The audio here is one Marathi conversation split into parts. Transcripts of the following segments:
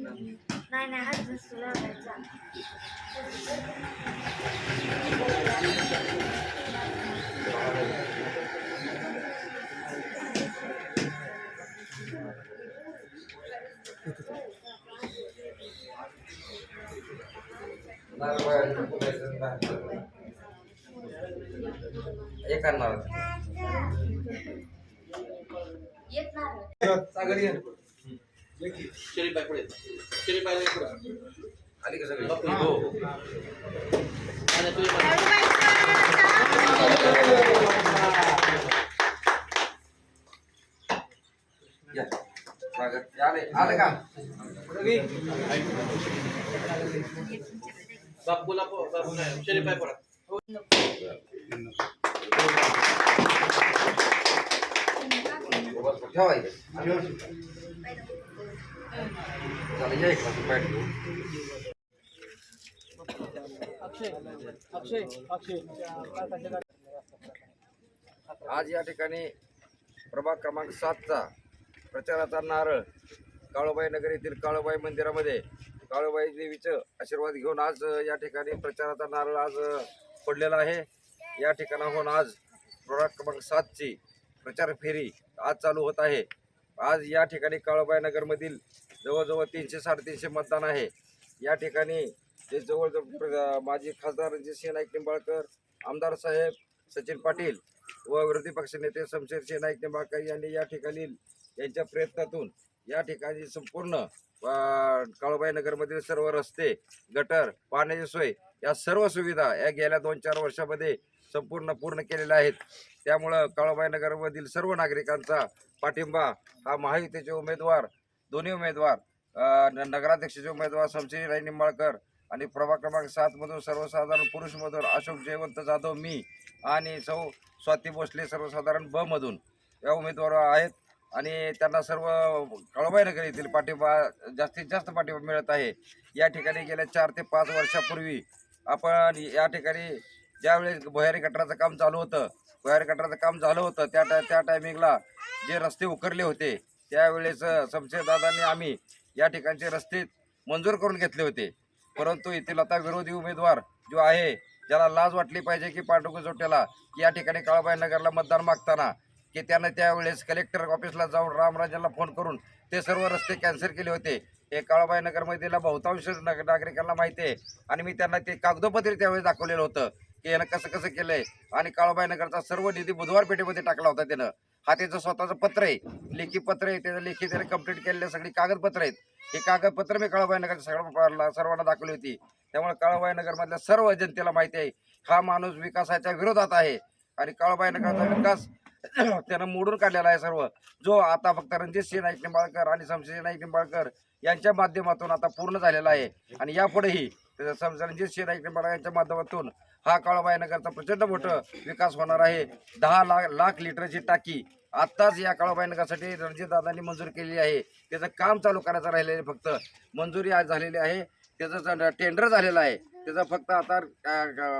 नाही नाही हात नसतो लावायचा. एक आणणार येत नाही सागर ये. शरीफ बाई पुढे. शरीफ बाई पुढे. आली का सगळी? बापरे, हो. स्वागत. आले. आले का? बापूला पो- बापू नाही. शरीफ पुढे. इथे. चला या बॅट आज या ठिकाणी प्रभाग क्रमांक सातचा प्रचाराचा नारळ काळोबाई नगर येथील काळोबाई मंदिरामध्ये काळोबाई देवीचं आशीर्वाद घेऊन आज या ठिकाणी प्रचाराचा नारळ आज पडलेला आहे. या ठिकाणाहून आज प्रभाग क्रमांक सातची प्रचार फेरी आज चालू होत आहे. आज या ठिकाणी काळोबाई नगरमधील जवळजवळ तीनशे साडेतीनशे मतदान आहे. या ठिकाणी जे जवळजवळ प्र- माजी खासदार रणजितसिंह नाईक निंबाळकर आमदार साहेब सचिन पाटील व विरोधी पक्षनेते शमशेरसिंह नाईक निंबाळकर यांनी या ठिकाणी यांच्या प्रयत्नातून या ठिकाणी संपूर्ण अ, नगरमधील सर्व रस्ते गटर पाण्याची सोय या सर्व सुविधा या गेल्या दोन चार वर्षामध्ये संपूर्ण पूर्ण केलेल्या आहेत. त्यामुळं काळोबाई नगरमधील सर्व नागरिकांचा पाठिंबा हा महायुतीचे उमेदवार दोन्ही उमेदवार न- नगराध्यक्षाचे उमेदवार शमशेरराय निंबाळकर आणि प्रभाग क्रमांक सातमधून सर्वसाधारण पुरुषमधून अशोक जयवंत जाधव मी आणि सौ स्वाती भोसले सर्वसाधारण ब मधून या उमेदवार आहेत. आणि त्यांना सर्व कळबाईनगर येथील पाठिंबा जास्तीत जास्त पाठिंबा मिळत आहे. या ठिकाणी गेल्या चार ते पाच वर्षापूर्वी आपण या ठिकाणी ज्यावेळेस भुयारी गटाराचं काम चालू होतं भुयारी गटाराचं काम झालं होतं त्या टा त्या टायमिंगला जे रस्ते उकरले होते त्यावेळेस शमशेरदादांनी आम्ही या ठिकाणचे रस्ते मंजूर करून घेतले होते. परंतु येथील आता विरोधी उमेदवार जो आहे ज्याला लाज वाटली पाहिजे की पांडुका जोट्याला की या ठिकाणी काळाबाई नगरला मतदान मागताना की त्यानं त्यावेळेस कलेक्टर ऑफिसला जाऊन रामराजांना फोन करून ते सर्व रस्ते कॅन्सल केले होते. हे काळाबाई नगरमधील बहुतांश नग नागरिकांना माहिती आहे. आणि मी त्यांना ते कागदोपत्री त्यावेळेस दाखवलेलं होतं की यानं कसं कसं केलंय. आणि काळाबाई नगरचा सर्व निधी बुधवार पेठेमध्ये टाकला होता त्यानं. हा त्याचं स्वतःचं पत्र आहे. लेखी पत्र आहे त्याचं लेखी त्याने कंप्लीट केलेले सगळी कागदपत्र आहेत. हे कागदपत्र मी काळाबाई सगळ्या सर्वांना दाखवली होती. त्यामुळे काळाबाई नगरमधल्या सर्व जनतेला माहिती आहे हा माणूस विकासाच्या विरोधात आहे. आणि काळाबाई नगरचा विकास त्यानं मोडून काढलेला आहे सर्व. जो आता फक्त रणजित सिंह नाईक निंबाळकर आणि शमशेर नाईक निंबाळकर यांच्या माध्यमातून आता पूर्ण झालेला आहे. आणि यापुढेही रणजित सिंह नाईक निंबाळकर यांच्या माध्यमातून हा काळाबाई नगरचा प्रचंड मोठं विकास होणार आहे. दहा लाख लाख लिटरची टाकी आत्ताच या काळाबाई नगरसाठी रणजितदादांनी मंजूर केलेली आहे. त्याचं काम चालू करायचं राहिलेलं आहे फक्त. मंजुरी आज झालेली आहे. त्याचं टेंडर झालेलं आहे. त्याचं फक्त आता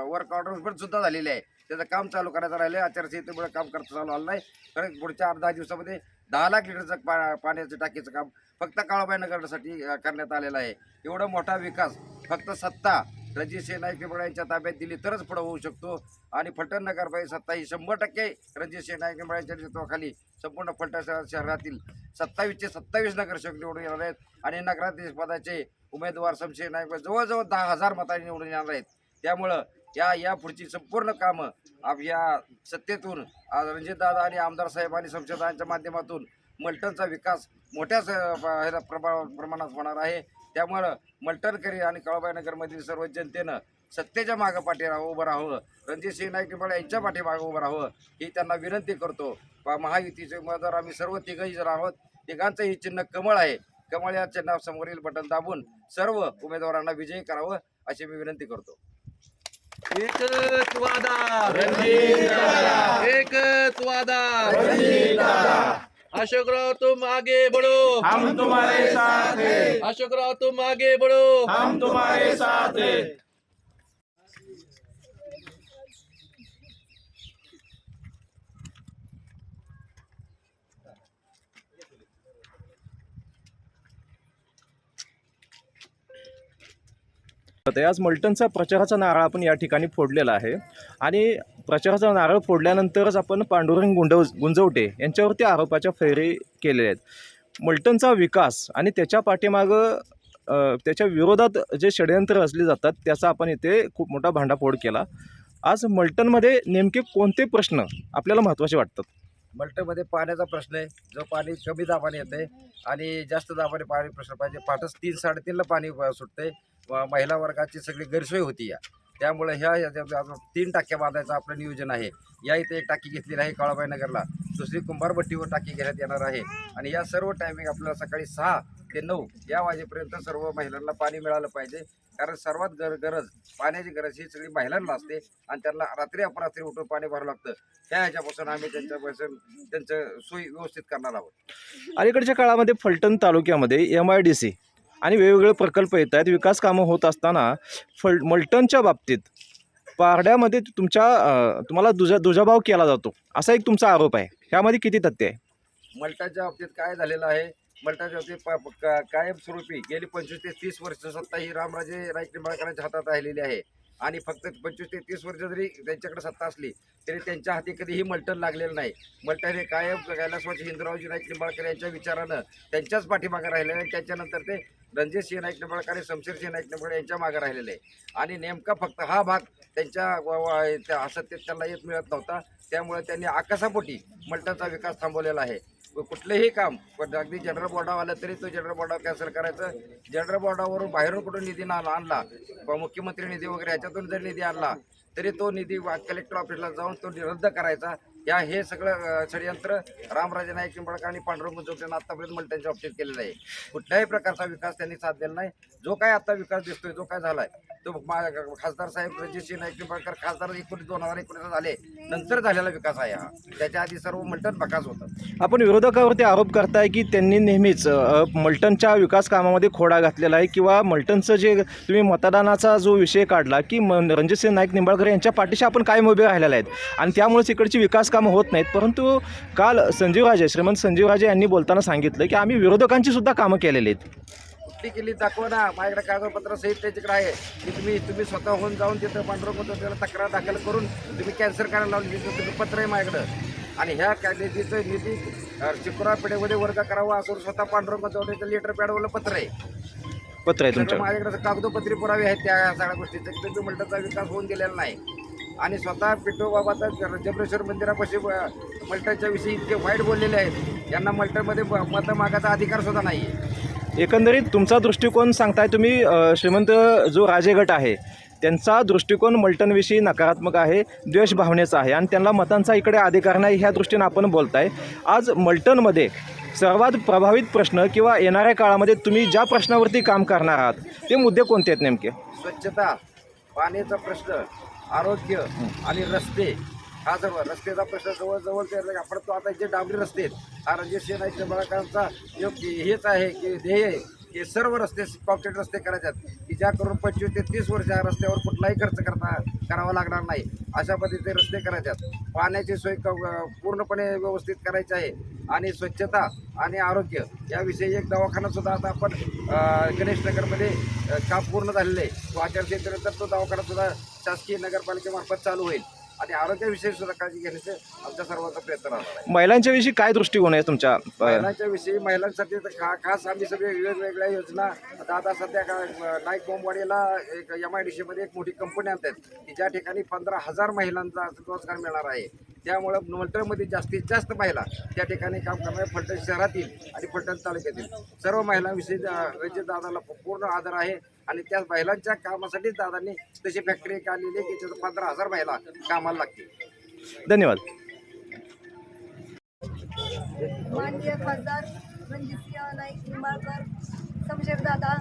वर्क ऑर्डर पण सुद्धा झालेली आहे. त्याचं काम चालू करायचं राहिलं आहे आचारसंहितेमुळे काम करता चालू आलं नाही कारण पुढच्या आठ दहा दिवसामध्ये दहा लाख लिटरचं पा पाण्याचं टाकीचं काम फक्त काळाबाई नगरसाठी करण्यात आलेलं आहे. एवढा मोठा विकास फक्त सत्ता रणजित सिंह नाईक यांच्या ताब्यात दिली तरच पुढं होऊ शकतो. आणि फलटण नगरपालिका सत्ता ही शंभर टक्के रणजित सिंह नाईक निंबाळकर यांच्या नेतृत्वाखाली संपूर्ण फलटण शहर- शहरातील सत्तावीसचे सत्तावीस नगरसेवक निवडून येणार आहेत. आणि नगराध्यक्ष पदाचे उमेदवार शमशेर नाईक जवळजवळ दहा हजार मतांनी निवडून येणार आहेत. त्यामुळं या या पुढची संपूर्ण कामं आप या सत्तेतून रणजितदादा आणि आमदार साहेब आणि शमशेरदादांच्या माध्यमातून मलटणचा विकास मोठ्या ह्याला प्रभा प्रमाणात होणार आहे. त्यामुळं मलटणकरी आणि काळाबाई नगरमधील सर्व जनतेनं सत्तेच्या मागं पाठी राहावं उभं राहावं. रणजित सिंह नाईक निंबाळे यांच्या पाठीमागं उभं राहावं ही त्यांना विनंती करतो. महायुतीचे उमेदवार आम्ही सर्व तिघही जण आहोत. तिघांचंही चिन्ह कमळ आहे. कमळ या चिन्हासमोरील बटन दाबून सर्व उमेदवारांना विजयी करावं अशी मी विनंती करतो. एकच वादा एकच वादा अशोकराव तुम आगे बढ़ो। हम तुम्हारे साथ हैं। अशोकराव तुम आगे बढ़ो। हम तुम्हारे साथ हैं। ते आज मल्टनचा प्रचाराचा नारळ आपण या ठिकाणी फोडलेला आहे. आणि प्रचाराचा नारळ फोडल्यानंतरच आपण पांडुरंग गुंडव गुंजवटे यांच्यावरती आरोपाच्या फैरी केलेल्या आहेत. मल्टनचा विकास आणि त्याच्या पाठीमागं त्याच्या विरोधात जे षडयंत्र रचले जातात त्याचा आपण इथे खूप मोठा भांडाफोड केला. आज मल्टनमध्ये नेमके कोणते प्रश्न आपल्याला महत्त्वाचे वाटतात? मल्टनमध्ये पाण्याचा प्रश्न आहे. जो पाणी कमी दाबाने येते आणि जास्त दाबाने पाणी प्रश्न पाहिजे. पाठच तीन साडेतीनला पाणी सुटते व महिला वर्गाची सगळी गैरसोय होती या. त्यामुळे ह्या याच्या तीन टाक्या बांधायचं आपलं नियोजन आहे. या इथे एक टाकी घेतलेली आहे काळाबाई नगरला दुसरी कुंभारभट्टीवर टाकी घेण्यात येणार आहे. आणि या सर्व टायमिंग आपल्याला सकाळी सहा ते नऊ या वाजेपर्यंत सर्व महिलांना पाणी मिळालं पाहिजे. कारण सर्वात गर गरज पाण्याची गरज ही सगळी महिलांना असते आणि त्यांना रात्री अपरात्री उठून पाणी भरावं लागतं. त्या ह्याच्यापासून आम्ही त्यांच्यापासून त्यांचं सोयी व्यवस्थित करणार आहोत. अलीकडच्या काळामध्ये फलटण तालुक्यामध्ये एम आय डी सी आणि वेगवेगळे प्रकल्प येत आहेत. विकास कामं होत असताना फल मल्टनच्या बाबतीत पारड्यामध्ये तुमच्या तुम्हाला दुजा दुजाभाव केला जातो. असा एक तुमचा आरोप आहे. ह्यामध्ये किती तथ्य आहे? मल्टाच्या बाबतीत काय झालेलं आहे? मल्टाच्या बाबतीत का- कायमस्वरूपी गेली पंचवीस ते तीस वर्ष सत्ता ही रामराजे नाईक निंबाळकरांच्या हातात राहिलेली आहे. आणि फक्त पंचवीस ते तीस वर्ष जरी त्यांच्याकडे सत्ता असली तरी त्यांच्या हाती कधीही मल्टन लागलेलं नाही. मल्टन हे कायम कैलासवासी हिंदुरावजी नाईक निंबाळकर यांच्या विचारानं त्यांच्याच पाठीमागे राहिलेलं आणि त्याच्यानंतर ते रणजित सिंह नाईक निंबाळकर आणि शमशेरसिंह नाईक निंबाळकर यांच्या मागे राहिलेले आहे. आणि नेमका फक्त हा भाग त्यांच्या व- त्यांना येत मिळत नव्हता. त्यामुळे त्यांनी आकाशापोटी मल्टनचा विकास थांबवलेला आहे. कुठलंही काम पण अगदी जनरल बोर्डावर आलं तरी तो जनरल बोर्डावर कॅन्सल करायचं. जनरल बोर्डावरून बाहेरून कुठून निधी ना आणला मुख्यमंत्री निधी वगैरे ह्याच्यातून जर निधी आणला तरी तो निधी कलेक्टर ऑफिसला जाऊन तो रद्द करायचा. या हे सगळं षडयंत्र रामराजे नाईक निंबाळकर आणि पांडुरंग मुजोगट्यानं आतापर्यंत मल्ट्यांच्या बाबतीत केलेलं आहे. कुठल्याही प्रकारचा विकास त्यांनी साधलेला नाही. जो काय आता विकास दिसतोय जो काय झालाय तो मा- खासदार साहेब रणजितसिंह नाईक निंबाळकर खासदार एकोणीस दोन हजार एकोणीस झाले. नंतर झालेला विकास आहे हा. त्याच्या आधी सर्व मल्टन बकास होतं. आपण विरोधकावरती आरोप करताय की त्यांनी नेहमीच मल्टनच्या विकास कामामध्ये खोडा घातलेला आहे किंवा मल्टनचं जे तुम्ही मतदानाचा जो विषय काढला की म रणजितसिंह नाईक निंबाळकर यांच्या पाठीशी आपण कायम उभे राहिलेले आहेत. आणि त्यामुळेच इकडची विकास कामं होत नाहीत. परंतु काल संजीवराजे श्रीमंत संजीवराजे यांनी बोलताना सांगितलं की आम्ही विरोधकांची सुद्धा कामं केलेली आहेत. कुठली केली दाखवा ना. माझ्याकडे कागदपत्र सहित त्याच्याकडे आहे. की तुम्ही तुम्ही स्वतःहून जाऊन तिथं होतं त्याला तक्रार दाखल करून तुम्ही कॅन्सर करायला लावली तिथं तुम्ही पत्र आहे माझ्याकडं. आणि ह्या काय निधीचं निधी चिकुरा पेढेमध्ये वर्ग करावा असं स्वतः पांढरं जाऊन लेटर पॅडवरलं पत्र आहे. पत्र आहे तुमच्या माझ्याकडे कागदोपत्री पुरावे आहेत त्या सगळ्या गोष्टीचे. तुम्ही मल्टचा विकास होऊन गेलेला नाही. आणि स्वतः पिठो बाबाचा जबरेश्वर मंदिरापाशी अ, मल्टच्या विषयी इतके वाईट बोललेले आहेत यांना मल्टमध्ये मतं मागायचा अधिकार सुद्धा नाही आहे एकंदरीत तुमचा दृष्टिकोन सांगताय तुम्ही श्रीमंत जो राजे गट आहे त्यांचा दृष्टिकोन मल्टनविषयी नकारात्मक आहे द्वेष भावनेचा आहे आणि त्यांना मतांचा इकडे अधिकार नाही ह्या दृष्टीनं आपण बोलताय. आज मल्टनमध्ये सर्वात प्रभावित प्रश्न किंवा येणाऱ्या काळामध्ये तुम्ही ज्या प्रश्नावरती काम करणार आहात ते मुद्दे कोणते आहेत नेमके? स्वच्छता पाण्याचा प्रश्न आरोग्य आणि रस्ते हा सर्व रस्त्याचा प्रश्न जवळजवळ ते आपण तो आता जे डांबरी रस्ते आहेत. हा रणजित नाईक निंबाळकरांचा योग्य हेच आहे की ध्येय आहे की सर्व रस्ते कॉन्क्रीट रस्ते करायचे आहेत. की ज्या करून पंचवीस ते तीस वर्ष या रस्त्यावर कुठलाही खर्च करता करावा लागणार नाही. अशा पद्धतीचे रस्ते करायचे आहेत. पाण्याची सोय क- पूर्णपणे व्यवस्थित करायची आहे. आणि स्वच्छता आणि आरोग्य याविषयी एक दवाखाना सुद्धा आता आपण अं, गणेश नगरमध्ये अं, काम पूर्ण झालेलं आहे. तो आचारसंहितेनंतर तो दवाखाना सुद्धा शासकीय नगरपालिकेमार्फत चालू होईल. आणि आरोग्याविषयी सुद्धा काळजी घेण्याचे आमच्या सर्वांचा प्रयत्न राहणार आहे. महिलांच्या विषयी काय दृष्टिकोन आहे तुमच्या अ, महिलांच्या विषयी महिलांसाठी तर खा खास आम्ही सगळे वेगवेगळ्या योजना आता आता सध्या का नाईक बोंबवाडीला एक एम आय डी सीमध्ये एक मोठी कंपनी आणतात की ज्या ठिकाणी पंधरा हजार महिलांचा रोजगार मिळणार आहे. त्यामुळं मल्टरमध्ये जास्तीत जास्त महिला त्या ठिकाणी काम करणाऱ्या फलटण शहरातील आणि फलटण तालुक्यातील. सर्व महिलांविषयी रंजित दादाला पूर्ण आदर आहे. आणि त्या महिलांच्या कामासाठीच दादांनी तशी फॅक्टरी काढलेली की त्याचं पंधरा हजार महिला कामाला लागतील. धन्यवाद. माननीय खासदार रणजितसिंह नाईक निंबाळकर समशेरदादा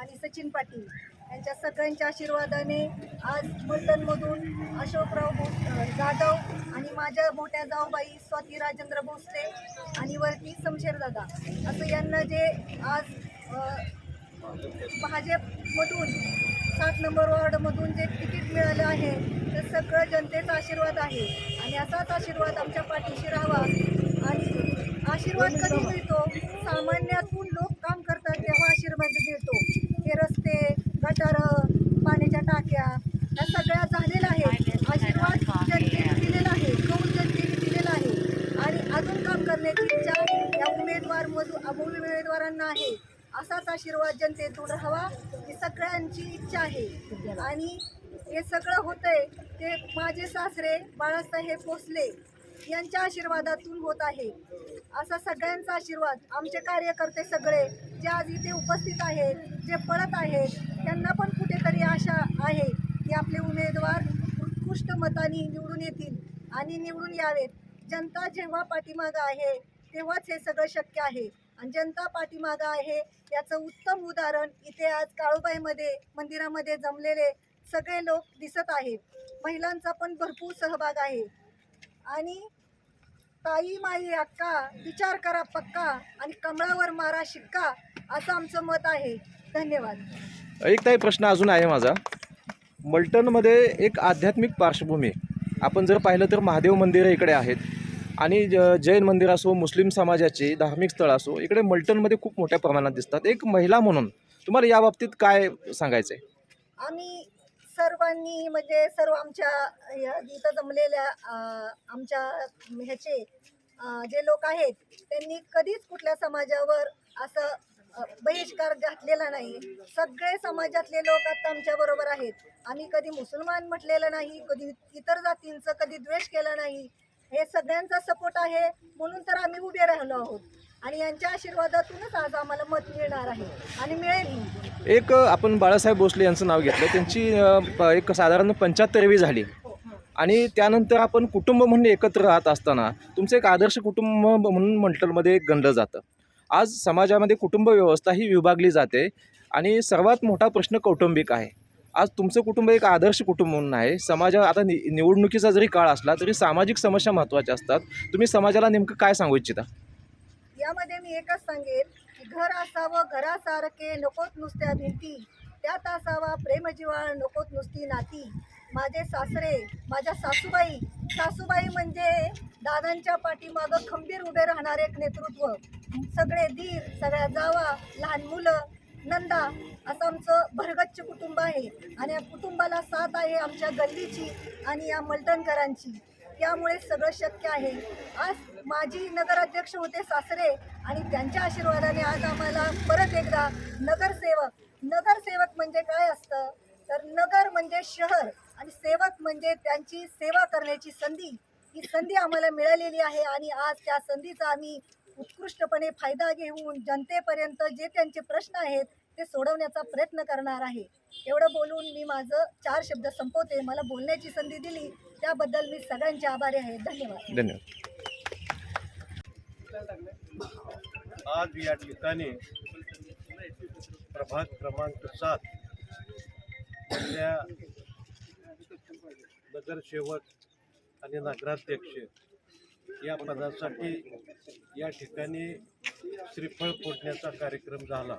आणि सचिन पाटील यांच्या सगळ्यांच्या आशीर्वादाने आज मलटणमधून अशोकराव अ, जाधव आणि माझ्या मोठ्या जाऊबाई स्वाती राजेंद्र भोसले आणि वरती समशेरदादा असं यांना जे आज अ, भाजपमधून सात नंबर वॉर्डमधून जे तिकीट मिळालं आहे ते सगळं जनतेचा आशीर्वाद आहे. आणि असाच आशीर्वाद आमच्या पाठीशी राहावा. आणि आशीर्वाद कधी मिळतो? सामान्यातून लोक काम करतात तेव्हा आशीर्वाद मिळतो. हे रस्ते गटारं पाण्याच्या टाक्या ह्या सगळ्या झालेल्या आहेत. आशीर्वाद जनतेने दिलेला आहे. कौल जनतेने दिलेला आहे. आणि अजून काम करण्याची इच्छा या उमेदवार मधून उमेदवारांना आहे. असाच आशीर्वाद जनतेतून हवा ही सगळ्यांची इच्छा आहे. आणि हे सगळं होतंय ते माझे सासरे बाळासाहेब भोसले यांच्या आशीर्वादातून होत आहे. असा सगळ्यांचा आशीर्वाद आमचे कार्यकर्ते सगळे जे आज इथे उपस्थित आहेत जे पळत आहेत त्यांना पण कुठेतरी आशा आहे की आपले उमेदवार उत्कृष्ट मताने निवडून येतील आणि निवडून यावेत. जनता जेव्हा पाठीमागं आहे तेव्हाच हे सगळं शक्य आहे. आणि जनता पाठीमागं आहे. याचं उत्तम उदाहरण इथे आज काळूबाईमध्ये मंदिरामध्ये जमलेले सगळे लोक दिसत आहेत. महिलांचा पण भरपूर सहभाग आहे. आणि ताई माई अक्का विचार करा पक्का आणि कमळावर मारा शिक्का असं आमचं मत आहे. धन्यवाद. एक काही प्रश्न अजून आहे माझा. मल्टनमध्ये एक आध्यात्मिक पार्श्वभूमी. आपण जर पाहिलं तर महादेव मंदिरं इकडे आहेत. आणि ज जैन मंदिर असो मुस्लिम समाजाची धार्मिक स्थळ असो इकडे मल्टनमध्ये खूप मोठ्या प्रमाणात दिसतात. एक महिला म्हणून तुम्हाला या बाबतीत काय सांगायचं आहे आम्ही सर्वांनी म्हणजे सर्व आमच्या या इथं जमलेल्या आमच्या ह्याचे जे लोक आहेत त्यांनी कधीच कुठल्या समाजावर असं बहिष्कार घातलेला नाही. सगळे समाजातले लोक आता आमच्या बरोबर आहेत. आम्ही कधी मुसलमान म्हटलेलं नाही कधी इतर जातींचं कधी द्वेष केला नाही. हे सगळ्यांचा सपोर्ट आहे. म्हणून तर आम्ही उभे राहिलो आहोत. आणि यांच्या आशीर्वादातूनच आज आम्हाला मत मिळणार आहे. आणि मिळेलही एक आपण बाळासाहेब भोसले यांचं नाव घेतलं. त्यांची अ, एक साधारण पंच्याहत्तरवी झाली. आणि त्यानंतर आपण कुटुंब म्हणून एकत्र राहत असताना तुमचं एक आदर्श कुटुंब म्हणून मंटलमध्ये एक गणलं जातं. आज समाजामध्ये कुटुंब व्यवस्था ही विभागली जाते. आणि सर्वात मोठा प्रश्न कौटुंबिक आहे. आज तुमचं कुटुंब एक आदर्श कुटुंब म्हणून आहे. समाजा आता नि निवडणुकीचा जरी काळ असला तरी सामाजिक समस्या महत्त्वाच्या असतात. तुम्ही समाजाला नेमकं काय सांगू इच्छिता? यामध्ये मी एकच सांगेन की घर असावं घरासारखे नकोत नुसत्या भिंती. त्यात असावा प्रेमजिवाळ नकोत नुसती नाती. माझे सासरे माझ्या सासूबाई सासूबाई म्हणजे दादांच्या पाठीमागं खंबीर उभे राहणारे एक नेतृत्व. सगळे दीर सगळ्या जावा लहान मुलं नंदा असं आमचं भरगच्च कुटुंब आहे. आणि या कुटुंबाला साथ आहे आमच्या गल्लीची आणि या मलटणकरांची त्यामुळे सगळं शक्य आहे. आज माजी नगराध्यक्ष होते सासरे आणि त्यांच्या आशीर्वादाने आज आम्हाला परत एकदा नगरसेवक. नगरसेवक म्हणजे काय असतं? तर नगर म्हणजे शहर आणि सेवक म्हणजे त्यांची सेवा करण्याची संधी. ही संधी आम्हाला मिळालेली आहे आणि आज त्या संधीचा आम्ही उत्कृष्टपणे फायदा घेऊन जनतेपर्यंत जे त्यांचे प्रश्न आहेत ते सोडवण्याचा प्रयत्न करणार आहे. एवढं बोलून मी माझं चार शब्द संपवते. मला बोलण्याची संधी दिली. त्याबद्दल मी सगळ्यांचे आभारी आहे. धन्यवाद. धन्यवाद. आज या ठिकाणी प्रभाग क्रमांक सात नगरसेवक आणि नगराध्यक्ष या पदासाठी या ठिकाणी श्रीफळ फोडण्याचा कार्यक्रम झाला.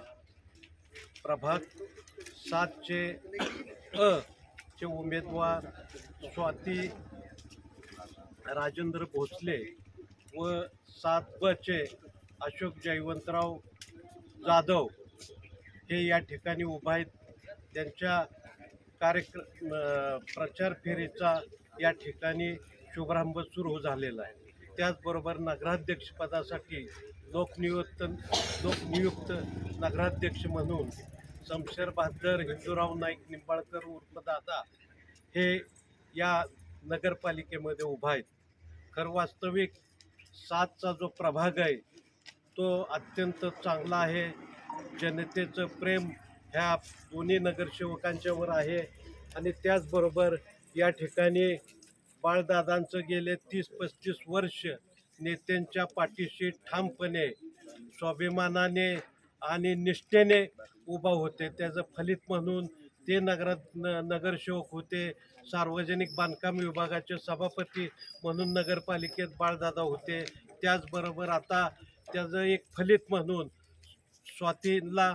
प्रभात सातचे अ चे उमेदवार स्वाती राजेंद्र भोसले व सात ब चे अशोक जयवंतराव जाधव हे या ठिकाणी उभा आहेत. त्यांच्या कार्यक्रम प्रचार फेरीचा या ठिकाणी शुभारंभ सुरू झालेला आहे. त्याचबरोबर नगराध्यक्षपदासाठी लोकनियुक्त लोकनियुक्त नगराध्यक्ष म्हणून शमशेर बहादर हिंदूराव नाईक निंबाळकर उर्फ दादा हे या नगरपालिकेमध्ये उभा आहेत. खरं वास्तविक सातचा जो प्रभाग आहे तो अत्यंत चांगला आहे. जनतेचं प्रेम ह्या दोन्ही नगरसेवकांच्यावर आहे आणि त्याचबरोबर या ठिकाणी बाळदादांचं गेले तीस पस्तीस वर्ष नेत्यांच्या पाठीशी ठामपणे स्वाभिमानाने आणि निष्ठेने उभा होते. त्याचं फलित म्हणून ते नगरात न नगरसेवक होते. सार्वजनिक बांधकाम विभागाचे सभापती म्हणून नगरपालिकेत बाळदादा होते. त्याचबरोबर आता त्याचं एक फलित म्हणून स्वातीला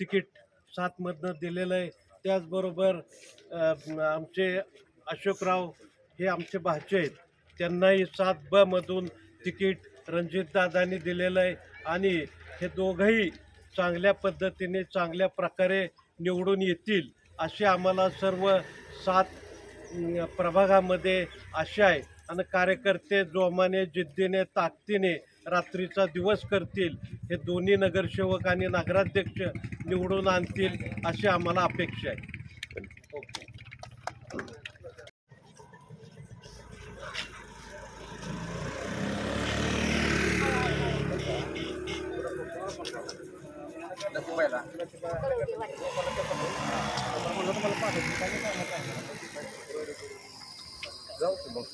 तिकीट सातमधनं दिलेलं आहे. त्याचबरोबर आमचे अशोकराव हे आमचे भाचे आहेत. त्यांनाही सात ब मधून तिकीट रणजितदादांनी दिलेलं आहे आणि हे दोघंही चांगल्या पद्धतीने चांगल्या प्रकारे निवडून येतील अशी आम्हाला सर्व सात प्रभागामध्ये आशा आहे. आणि कार्यकर्ते जोमाने जिद्दीने ताकदीने रात्रीचा दिवस करतील. हे दोन्ही नगरसेवक आणि नगराध्यक्ष निवडून आणतील अशी आम्हाला अपेक्षा आहे. जाऊ की मग.